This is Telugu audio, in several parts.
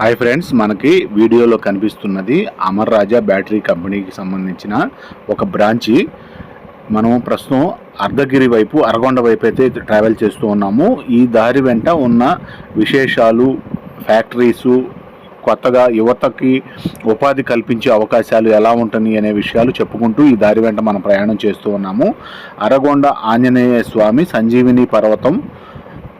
హాయ్ ఫ్రెండ్స్ మనకి వీడియోలో కనిపిస్తున్నది అమర్ రాజా బ్యాటరీ కంపెనీకి సంబంధించిన ఒక బ్రాంచి. మనం ప్రస్తుతం అర్ధగిరి వైపు అరగొండ వైపు అయితే ట్రావెల్ చేస్తూ ఉన్నాము. ఈ దారి వెంట ఉన్న విశేషాలు ఫ్యాక్టరీసు కొత్తగా యువతకి ఉపాధి కల్పించే అవకాశాలు ఎలా ఉంటుంది అనే విషయాలు చెప్పుకుంటూ ఈ దారి వెంట మనం ప్రయాణం చేస్తూ ఉన్నాము. అరగొండ ఆంజనేయ స్వామి సంజీవిని పర్వతం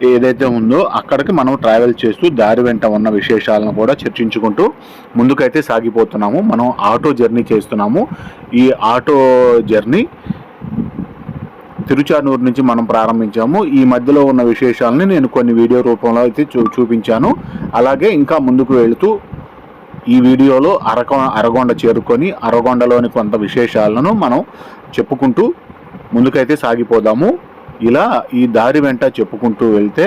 ఏదైతే ఉందో అక్కడికి మనం ట్రావెల్ చేస్తూ దారి వెంట ఉన్న విశేషాలను కూడా చర్చించుకుంటూ ముందుకైతే సాగిపోతున్నాము. మనం ఆటో జర్నీ చేస్తున్నాము. ఈ ఆటో జర్నీ తిరుచానూరు నుంచి మనం ప్రారంభించాము. ఈ మధ్యలో ఉన్న విశేషాలని నేను కొన్ని వీడియో రూపంలో అయితే చూ చూపించాను. అలాగే ఇంకా ముందుకు వెళుతూ ఈ వీడియోలో అరకొ అరగొండ చేరుకొని అరగొండలోని కొంత విశేషాలను మనం చెప్పుకుంటూ ముందుకైతే సాగిపోదాము. ఇలా ఈ దారి వెంట చెప్పుకుంటూ వెళ్తే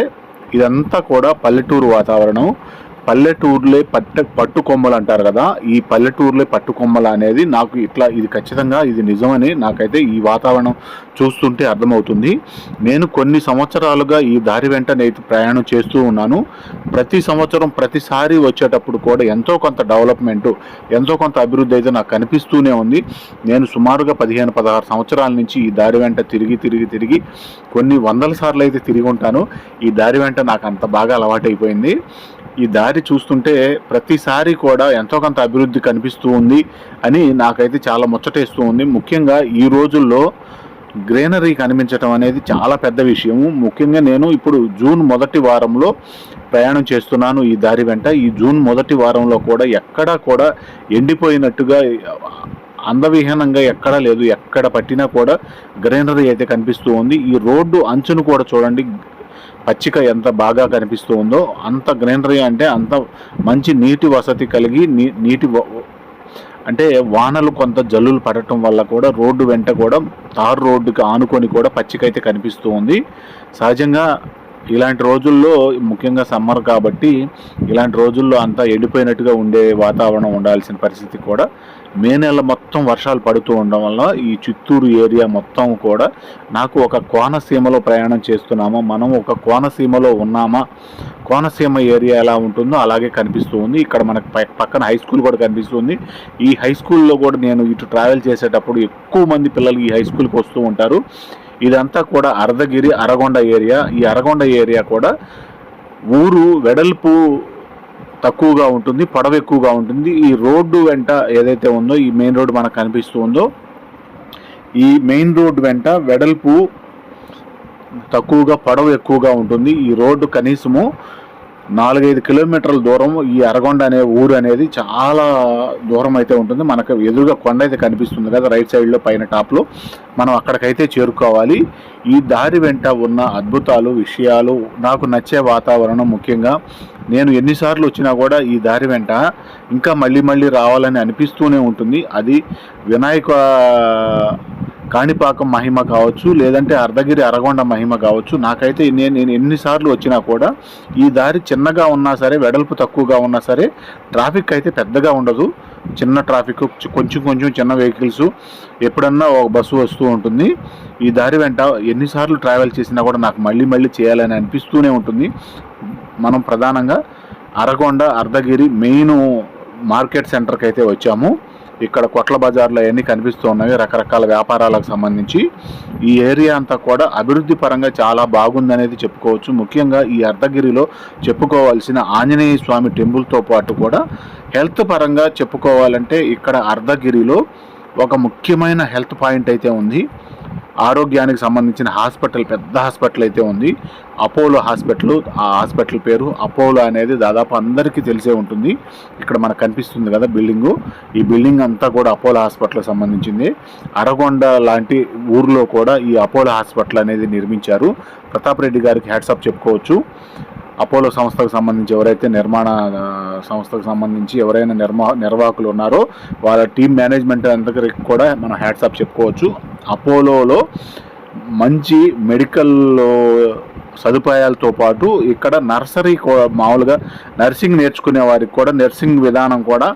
ఇదంతా కూడా పల్లెటూరు వాతావరణం. పల్లెటూర్లే పట్ట పట్టుకొమ్మలు అంటారు కదా ఈ పల్లెటూర్లే పట్టుకొమ్మలు అనేది నాకు ఇట్లా ఇది ఖచ్చితంగా ఇది నిజమని నాకైతే ఈ వాతావరణం చూస్తుంటే అర్థమవుతుంది. నేను కొన్ని సంవత్సరాలుగా ఈ దారి వెంట నేను ప్రయాణం చేస్తూ ఉన్నాను. ప్రతి సంవత్సరం ప్రతిసారి వచ్చేటప్పుడు కూడా ఎంతో కొంత డెవలప్మెంట్ ఎంతో కొంత అభివృద్ధి అయితే నాకు కనిపిస్తూనే ఉంది. నేను సుమారుగా పదిహేను పదహారు సంవత్సరాల నుంచి ఈ దారి వెంట తిరిగి తిరిగి తిరిగి కొన్ని వందల సార్లు అయితే తిరిగి ఉంటాను. ఈ దారి వెంట నాకు అంత బాగా అలవాటైపోయింది. ఈ దారి చూస్తుంటే ప్రతిసారి కూడా ఎంతో కొంత అభివృద్ధి కనిపిస్తూ ఉంది అని నాకైతే చాలా ముచ్చటేస్తూ ఉంది. ముఖ్యంగా ఈ రోజుల్లో గ్రీనరీ కనిపించడం అనేది చాలా పెద్ద విషయము. ముఖ్యంగా నేను ఇప్పుడు జూన్ మొదటి వారంలో ప్రయాణం చేస్తున్నాను ఈ దారి వెంట. ఈ జూన్ మొదటి వారంలో కూడా ఎక్కడా కూడా ఎండిపోయినట్టుగా అందవిహీనంగా ఎక్కడా లేదు ఎక్కడ పట్టినా కూడా గ్రీనరీ అయితే కనిపిస్తూ ఉంది. ఈ రోడ్డు అంచును కూడా చూడండి. పచ్చిక ఎంత బాగా కనిపిస్తూ ఉందో అంత గ్రీనరీ అంటే అంత మంచి నీటి వసతి కలిగి నీ నీటి అంటే వానలు కొంత జల్లులు పడటం వల్ల కూడా రోడ్డు వెంట కూడా తారు రోడ్డుకి ఆనుకొని కూడా పచ్చికైతే కనిపిస్తూ ఉంది. సహజంగా ఇలాంటి రోజుల్లో ముఖ్యంగా సమ్మర్ కాబట్టి ఇలాంటి రోజుల్లో అంతా ఎండిపోయినట్టుగా ఉండే వాతావరణం ఉండాల్సిన పరిస్థితి కూడా మే నెల మొత్తం వర్షాలు పడుతూ ఉండడం వల్ల ఈ చిత్తూరు ఏరియా మొత్తం కూడా నాకు ఒక కోనసీమలో ప్రయాణం చేస్తున్నామా. మనం ఒక కోనసీమలో ఉన్నామా? కోనసీమ ఏరియా ఎలా ఉంటుందో అలాగే కనిపిస్తూ ఉంది. ఇక్కడ మనకు పక్కన హై స్కూల్ కూడా కనిపిస్తుంది. ఈ హై స్కూల్లో కూడా నేను ఇటు ట్రావెల్ చేసేటప్పుడు ఎక్కువ మంది పిల్లలు ఈ హై స్కూల్కి వస్తూ ఉంటారు. ఇదంతా కూడా అర్ధగిరి అరగొండ ఏరియా. ఈ అరగొండ ఏరియా కూడా ఊరు వెడల్పు తక్కువగా ఉంటుంది పొడవు ఎక్కువగా ఉంటుంది. ఈ రోడ్డు వెంట ఏదైతే ఉందో ఈ మెయిన్ రోడ్డు మనకు కనిపిస్తూ ఉందో ఈ మెయిన్ రోడ్డు వెంట వెడల్పు తక్కువగా పొడవు ఎక్కువగా ఉంటుంది. ఈ రోడ్డు కనీసము నాలుగైదు కిలోమీటర్ల దూరం ఈ అరగొండ అనే ఊరు అనేది చాలా దూరం అయితే ఉంటుంది. మనకు ఎదురుగా కొండ అయితే కనిపిస్తుంది కదా రైట్ సైడ్లో పైన టాప్లో మనం అక్కడికైతే చేరుకోవాలి. ఈ దారి వెంట ఉన్న అద్భుతాలు విషయాలు నాకు నచ్చే వాతావరణం ముఖ్యంగా. నేను ఎన్నిసార్లు వచ్చినా కూడా ఈ దారి వెంట ఇంకా మళ్ళీ మళ్ళీ రావాలని అనిపిస్తూనే ఉంటుంది. అది వినాయక కాణిపాకం మహిమ కావచ్చు లేదంటే అర్ధగిరి అరగొండ మహిమ కావచ్చు నాకైతే నేను నేను ఎన్నిసార్లు వచ్చినా కూడా ఈ దారి చిన్నగా ఉన్నా సరే వెడల్పు తక్కువగా ఉన్నా సరే ట్రాఫిక్ అయితే పెద్దగా ఉండదు. చిన్న ట్రాఫిక్ కొంచెం కొంచెం చిన్న వెహికల్స్ ఎప్పుడన్నా ఒక బస్సు వస్తూ ఉంటుంది. ఈ దారి వెంట ఎన్నిసార్లు ట్రావెల్ చేసినా కూడా నాకు మళ్ళీ మళ్ళీ చేయాలని అనిపిస్తూనే ఉంటుంది. మనం ప్రధానంగా అరగొండ అర్ధగిరి మెయిన్ మార్కెట్ సెంటర్కి అయితే వచ్చాము. ఇక్కడ కొట్ల బజార్లో అవన్నీ కనిపిస్తూ ఉన్నవి రకరకాల వ్యాపారాలకు సంబంధించి. ఈ ఏరియా అంతా కూడా అభివృద్ధి పరంగా చాలా బాగుందనేది చెప్పుకోవచ్చు. ముఖ్యంగా ఈ అర్ధగిరిలో చెప్పుకోవాల్సిన ఆంజనేయ స్వామి టెంపుల్తో పాటు కూడా హెల్త్ పరంగా చెప్పుకోవాలంటే ఇక్కడ అర్ధగిరిలో ఒక ముఖ్యమైన హెల్త్ పాయింట్ అయితే ఉంది. ఆరోగ్యానికి సంబంధించిన హాస్పిటల్ పెద్ద హాస్పిటల్ అయితే ఉంది. అపోలో హాస్పిటల్ ఆ హాస్పిటల్ పేరు అపోలో అనేది దాదాపు అందరికీ తెలిసే ఉంటుంది. ఇక్కడ మనకు కనిపిస్తుంది కదా బిల్డింగు. ఈ బిల్డింగ్ అంతా కూడా అపోలో హాస్పిటల్కి సంబంధించింది. అరగొండ లాంటి ఊర్లో కూడా ఈ అపోలో హాస్పిటల్ అనేది నిర్మించారు. ప్రతాప్ రెడ్డి గారికి హ్యాట్సాప్ చెప్పుకోవచ్చు. అపోలో సంస్థకు సంబంధించి ఎవరైతే నిర్మాణ సంస్థకు సంబంధించి ఎవరైనా నిర్మా నిర్వాహకులు ఉన్నారో వాళ్ళ టీం మేనేజ్మెంట్ అందరికి కూడా మనం హ్యాట్సాప్ చెప్పుకోవచ్చు. అపోలోలో మంచి మెడికల్ సదుపాయాలతో పాటు ఇక్కడ నర్సరీ మామూలుగా నర్సింగ్ నేర్చుకునే వారికి కూడా నర్సింగ్ విధానం కూడా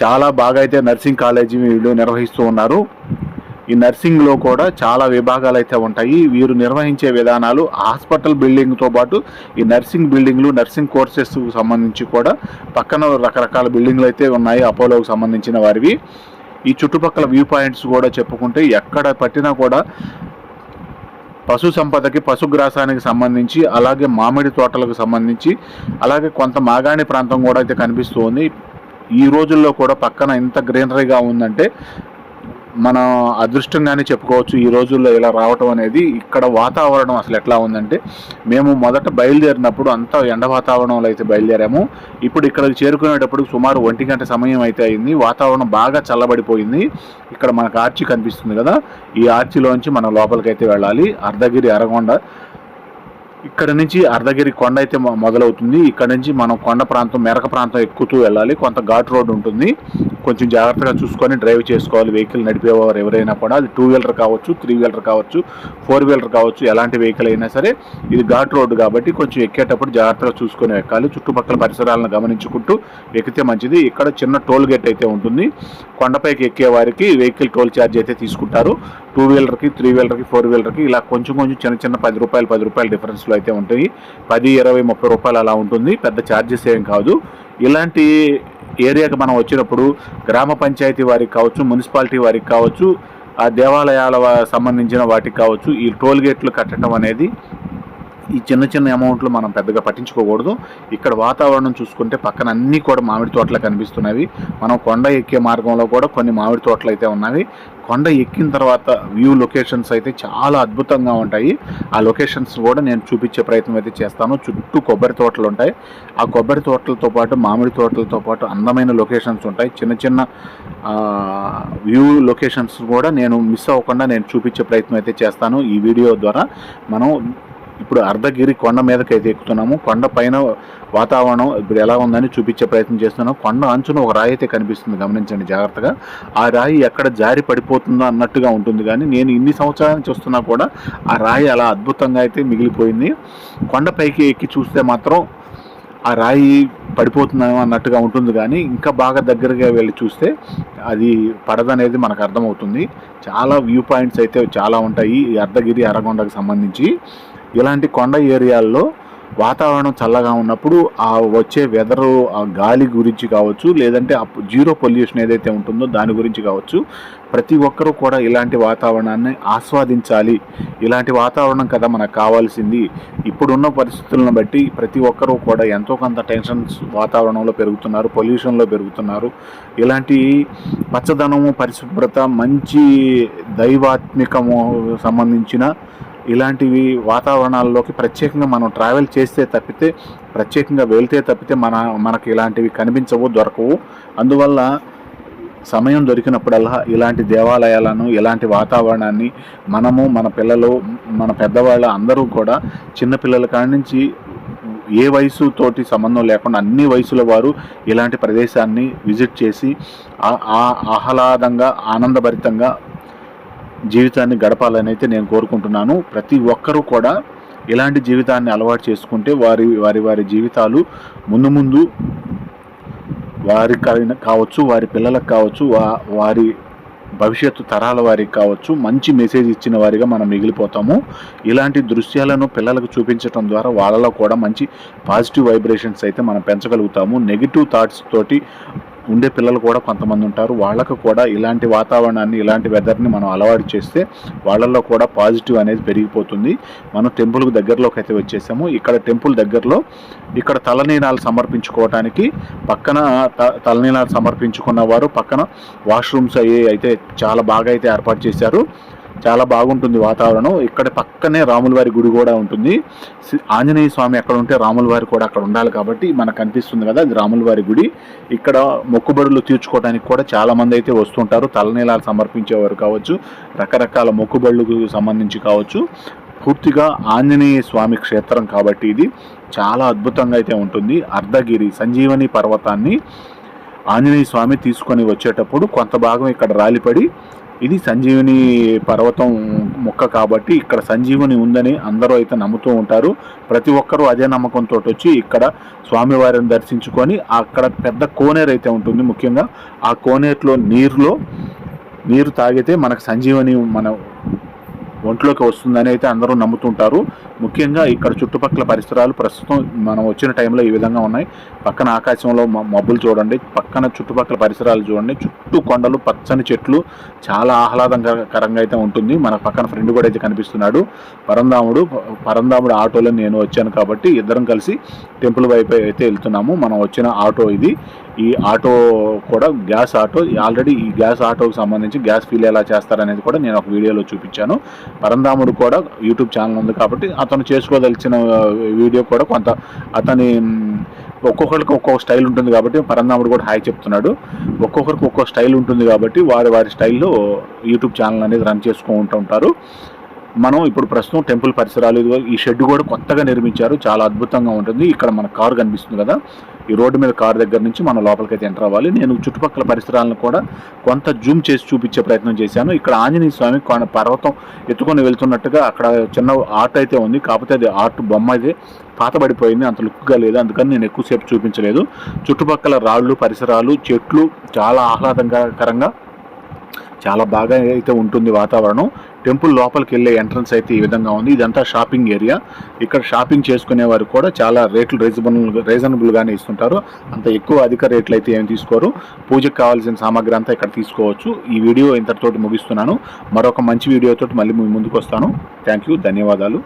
చాలా బాగా అయితే నర్సింగ్ కాలేజీ వీళ్ళు నిర్వహిస్తూ ఉన్నారు. ఈ నర్సింగ్లో కూడా చాలా విభాగాలు అయితే ఉంటాయి. వీరు నిర్వహించే విధానాలు హాస్పిటల్ బిల్డింగ్తో పాటు ఈ నర్సింగ్ బిల్డింగ్లు నర్సింగ్ కోర్సెస్కు సంబంధించి కూడా పక్కన రకరకాల బిల్డింగ్లు అయితే ఉన్నాయి అపోలోకి సంబంధించిన వారివి. ఈ చుట్టుపక్కల వ్యూ పాయింట్స్ కూడా చెప్పుకుంటే ఎక్కడ పట్టినా కూడా పశు సంపదకి పశుగ్రాసానికి సంబంధించి అలాగే మామిడి తోటలకు సంబంధించి అలాగే కొంత మాగాణి ప్రాంతం కూడా అయితే కనిపిస్తుంది ఈ రోజుల్లో కూడా పక్కన ఇంత గ్రీనరీగా ఉందంటే మనం అదృష్టంగానే చెప్పుకోవచ్చు ఈ రోజుల్లో ఇలా రావటం అనేది ఇక్కడ వాతావరణం అసలు ఎట్లా ఉందంటే మేము మొదట బయలుదేరినప్పుడు అంతా ఎండ వాతావరణంలో అయితే బయలుదేరాము. ఇప్పుడు ఇక్కడికి చేరుకునేటప్పుడు సుమారు ఒంటి గంట సమయం అయితే అయింది. వాతావరణం బాగా చల్లబడిపోయింది. ఇక్కడ మనకు ఆర్చి కనిపిస్తుంది కదా ఈ ఆర్చిలోంచి మనం లోపలికి అయితే వెళ్ళాలి. అర్ధగిరి అరగొండ ఇక్కడ నుంచి అర్ధగిరి కొండ అయితే మొదలవుతుంది. ఇక్కడ నుంచి మనం కొండ ప్రాంతం మెరక ప్రాంతం ఎక్కుతూ వెళ్ళాలి. కొంత ఘాట్ రోడ్ ఉంటుంది. కొంచెం జాగ్రత్తగా చూసుకొని డ్రైవ్ చేసుకోవాలి. వెహికల్ నడిపేవారు ఎవరైనా కూడా. అది టూ వీలర్ కావచ్చు త్రీ వీలర్ కావచ్చు ఫోర్ వీలర్ కావచ్చు ఎలాంటి వెహికల్ అయినా సరే ఇది ఘాట్ రోడ్ కాబట్టి కొంచెం ఎక్కేటప్పుడు జాగ్రత్తగా చూసుకొని ఎక్కాలి. చుట్టుపక్కల పరిసరాలను గమనించుకుంటూ ఎక్కితే మంచిది. ఇక్కడ చిన్న టోల్ గేట్ అయితే ఉంటుంది. కొండపైకి ఎక్కే వారికి వెహికల్ టోల్ ఛార్జ్ అయితే తీసుకుంటారు. టూ వీలర్కి త్రీ వీలర్కి ఫోర్ వీలర్కి ఇలా కొంచెం కొంచెం చిన్న చిన్న పది రూపాయలు పది రూపాయల డిఫరెన్స్లో అయితే ఉంటాయి. పది ఇరవై ముప్పై రూపాయలు అలా ఉంటుంది. పెద్ద ఛార్జెస్ ఏం కాదు. ఇలాంటి ఏరియాకి మనం వచ్చినప్పుడు గ్రామ పంచాయతీ వారికి కావచ్చు మున్సిపాలిటీ వారికి కావచ్చు ఆ దేవాలయాల సంబంధించిన వాటికి కావచ్చు ఈ టోల్ గేట్లు కట్టడం అనేది ఈ చిన్న చిన్న అమౌంట్లు మనం పెద్దగా పట్టించుకోకూడదు. ఇక్కడ వాతావరణం చూసుకుంటే పక్కన అన్నీ కూడా మామిడి తోటలు కనిపిస్తున్నవి. మనం కొండ ఎక్కే మార్గంలో కూడా కొన్ని మామిడి తోటలు అయితే ఉన్నవి. కొండ ఎక్కిన తర్వాత వ్యూ లొకేషన్స్ అయితే చాలా అద్భుతంగా ఉంటాయి. ఆ లొకేషన్స్ కూడా నేను చూపించే ప్రయత్నం అయితే చేస్తాను. చుట్టూ కొబ్బరి తోటలు ఉంటాయి. ఆ కొబ్బరి తోటలతో పాటు మామిడి తోటలతో పాటు అందమైన లొకేషన్స్ ఉంటాయి. చిన్న చిన్న వ్యూ లొకేషన్స్ కూడా నేను మిస్ అవ్వకుండా నేను చూపించే ప్రయత్నం అయితే చేస్తాను. ఈ వీడియో ద్వారా మనం ఇప్పుడు అర్ధగిరి కొండ మీదకి అయితే ఎక్కుతున్నాము. కొండ పైన వాతావరణం ఇప్పుడు ఎలా ఉందని చూపించే ప్రయత్నం చేస్తున్నాం కొండ అంచున ఒక రాయి అయితే కనిపిస్తుంది. గమనించండి జాగ్రత్తగా. ఆ రాయి ఎక్కడ జారి పడిపోతుందో అన్నట్టుగా ఉంటుంది. కానీ నేను ఇన్ని సంవత్సరాల నుంచి వస్తున్నా కూడా ఆ రాయి అలా అద్భుతంగా అయితే మిగిలిపోయింది. కొండపైకి ఎక్కి చూస్తే మాత్రం ఆ రాయి పడిపోతుందేమో అన్నట్టుగా ఉంటుంది. కానీ ఇంకా బాగా దగ్గరగా వెళ్ళి చూస్తే అది పడదనేది మనకు అర్థమవుతుంది. చాలా వ్యూ పాయింట్స్ అయితే చాలా ఉంటాయి ఈ అర్ధగిరి అరగొండకు సంబంధించి. ఇలాంటి కొండ ఏరియాల్లో వాతావరణం చల్లగా ఉన్నప్పుడు ఆ వచ్చే వెదరు ఆ గాలి గురించి కావచ్చు లేదంటే ఆ జీరో పొల్యూషన్ ఏదైతే ఉంటుందో దాని గురించి కావచ్చు ప్రతి ఒక్కరూ కూడా ఇలాంటి వాతావరణాన్ని ఆస్వాదించాలి. ఇలాంటి వాతావరణం కదా మనకు కావాల్సింది. ఇప్పుడున్న పరిస్థితులను బట్టి ప్రతి ఒక్కరూ కూడా ఎంతో కొంత టెన్షన్స్ వాతావరణంలో పెరుగుతున్నారు పొల్యూషన్లో పెరుగుతున్నారు. ఇలాంటి పచ్చదనము పరిశుభ్రత మంచి దైవాత్మికము సంబంధించిన ఇలాంటివి వాతావరణాల్లోకి ప్రత్యేకంగా మనం ట్రావెల్ చేస్తే తప్పితే ప్రత్యేకంగా వెళ్తే తప్పితే మన మనకి ఇలాంటివి కనిపించవు దొరకవు. అందువల్ల సమయం దొరికినప్పుడల్లా ఇలాంటి దేవాలయాలను ఇలాంటి వాతావరణాన్ని మనము మన పిల్లలు మన పెద్దవాళ్ళ అందరూ కూడా చిన్నపిల్లల కాడి నుంచి ఏ వయసుతోటి సంబంధం లేకుండా అన్ని వయసుల వారు ఇలాంటి ప్రదేశాన్ని విజిట్ చేసి ఆహ్లాదంగా ఆనందభరితంగా జీవితాన్ని గడపాలని అయితే నేను కోరుకుంటున్నాను. ప్రతి ఒక్కరూ కూడా ఇలాంటి జీవితాన్ని అలవాటు చేసుకుంటే వారి వారి వారి జీవితాలు ముందు ముందు వారికి కావచ్చు వారి పిల్లలకు కావచ్చు వా- వారి భవిష్యత్తు తరాల వారికి కావచ్చు మంచి మెసేజ్ ఇచ్చిన వారిగా మనం మిగిలిపోతాము. ఇలాంటి దృశ్యాలను పిల్లలకు చూపించడం ద్వారా వాళ్ళలో కూడా మంచి పాజిటివ్ వైబ్రేషన్స్ అయితే మనం పెంచగలుగుతాము. నెగిటివ్ థాట్స్ తోటి ఉండే పిల్లలు కూడా కొంతమంది ఉంటారు. వాళ్ళకు కూడా ఇలాంటి వాతావరణాన్ని ఇలాంటి వెదర్ని మనం అలవాటు చేస్తే వాళ్ళల్లో కూడా పాజిటివ్ అనేది పెరిగిపోతుంది. మనం టెంపుల్కి దగ్గరలోకి అయితే వచ్చేసాము. ఇక్కడ టెంపుల్ దగ్గరలో ఇక్కడ తలనీనాలు సమర్పించుకోవటానికి పక్కన తలనీనాలు సమర్పించుకున్న వారు పక్కన వాష్రూమ్స్ అయ్యి అయితే చాలా బాగా అయితే ఏర్పాటు చేశారు. చాలా బాగుంటుంది వాతావరణం. ఇక్కడ పక్కనే రాములవారి గుడి కూడా ఉంటుంది. సి- ఆంజనేయ స్వామి ఎక్కడ ఉంటే రాములవారి కూడా అక్కడ ఉండాలి కాబట్టి మనకు కనిపిస్తుంది కదా అది రాములవారి గుడి. ఇక్కడ మొక్కుబడులు తీర్చుకోవడానికి కూడా చాలామంది అయితే వస్తుంటారు. తలనీలాలు సమర్పించేవారు కావచ్చు రకరకాల మొక్కుబడులకు సంబంధించి కావచ్చు. పూర్తిగా ఆంజనేయ స్వామి క్షేత్రం కాబట్టి ఇది చాలా అద్భుతంగా అయితే ఉంటుంది. అర్ధగిరి సంజీవని పర్వతాన్ని ఆంజనేయ స్వామి తీసుకొని వచ్చేటప్పుడు కొంత భాగం ఇక్కడ రాలిపడి ఇది సంజీవిని పర్వతం మొక్క కాబట్టి ఇక్కడ సంజీవుని ఉందని అందరూ అయితే నమ్ముతూ ఉంటారు. ప్రతి ఒక్కరూ అదే నమ్మకంతో వచ్చి ఇక్కడ స్వామివారిని దర్శించుకొని అక్కడ పెద్ద కోనేరు అయితే ఉంటుంది ముఖ్యంగా. ఆ కోనేరులో నీరులో నీరు తాగితే మనకు సంజీవని మన ఒంట్లోకి వస్తుందని అయితే అందరూ నమ్ముతుంటారు. ముఖ్యంగా ఇక్కడ చుట్టుపక్కల పరిసరాలు ప్రస్తుతం మనం వచ్చిన టైంలో ఈ విధంగా ఉన్నాయి. పక్కన ఆకాశంలో మబ్బులు చూడండి. పక్కన చుట్టుపక్కల పరిసరాలు చూడండి. చుట్టూ కొండలు పచ్చని చెట్లు చాలా ఆహ్లాదకరంగా అయితే ఉంటుంది. మన పక్కన ఫ్రెండ్ కూడా అయితే కనిపిస్తున్నాడు. పరందాముడు పరందాముడు ఆటోలో నేను వచ్చాను కాబట్టి ఇద్దరం కలిసి టెంపుల్ వైపు అయితే వెళ్తున్నాము. మనం వచ్చిన ఆటో ఇది. ఈ ఆటో కూడా గ్యాస్ ఆటో ఆల్రెడీ ఈ గ్యాస్ ఆటోకి సంబంధించి గ్యాస్ ఫీల్ ఎలా చేస్తారనేది కూడా నేను ఒక వీడియోలో చూపించాను. పరంధాముడు కూడా యూట్యూబ్ ఛానల్ ఉంది కాబట్టి అతను చేసుకోదలిచిన వీడియో కూడా కొంత అతని ఒక్కొక్కరికి ఒక్కొక్క స్టైల్ ఉంటుంది కాబట్టి పరంధాముడు కూడా హాయ్ చెప్తున్నాడు. ఒక్కొక్కరికి ఒక్కొక్క స్టైల్ ఉంటుంది కాబట్టి వారి వారి స్టైల్లో యూట్యూబ్ ఛానల్ అనేది రన్ చేసుకుంటూ ఉంటారు. మనం ఇప్పుడు ప్రస్తుతం టెంపుల్ పరిసరాలు ఈ షెడ్ కూడా కొత్తగా నిర్మించారు. చాలా అద్భుతంగా ఉంటుంది. ఇక్కడ మన కారు కనిపిస్తుంది కదా. ఈ రోడ్డు మీద కారు దగ్గర నుంచి మనం లోపలికైతే ఎంటర్ అవ్వాలి. నేను చుట్టుపక్కల పరిసరాలను కూడా కొంత జూమ్ చేసి చూపించే ప్రయత్నం చేశాను. ఇక్కడ ఆంజనేయ స్వామి పర్వతం ఎత్తుకొని వెళ్తున్నట్టుగా అక్కడ చిన్న ఆర్ట్ అయితే ఉంది. కాకపోతే అది ఆర్ట్ బొమ్మ అయితే పాతబడిపోయింది. అంత లుక్గా లేదు. అందుకని నేను ఎక్కువసేపు చూపించలేదు. చుట్టుపక్కల రాళ్ళు పరిసరాలు చెట్లు చాలా ఆహ్లాదకరంగా చాలా బాగా అయితే ఉంటుంది వాతావరణం. టెంపుల్ లోపలికి వెళ్ళే ఎంట్రన్స్ అయితే ఈ విధంగా ఉంది. ఇదంతా షాపింగ్ ఏరియా. ఇక్కడ షాపింగ్ చేసుకునే వారు కూడా చాలా రేట్లు రీజనబుల్ రీజనబుల్గానే ఇస్తుంటారు. అంత ఎక్కువ అధిక రేట్లు అయితే ఏమి తీసుకోరు. పూజకు కావాల్సిన సామాగ్రి అంతా ఇక్కడ తీసుకోవచ్చు. ఈ వీడియో ఇంతటితోటి ముగిస్తున్నాను. మరొక మంచి వీడియోతో మళ్ళీ మీ ముందుకు వస్తాను. Thank you. ధన్యవాదాలు.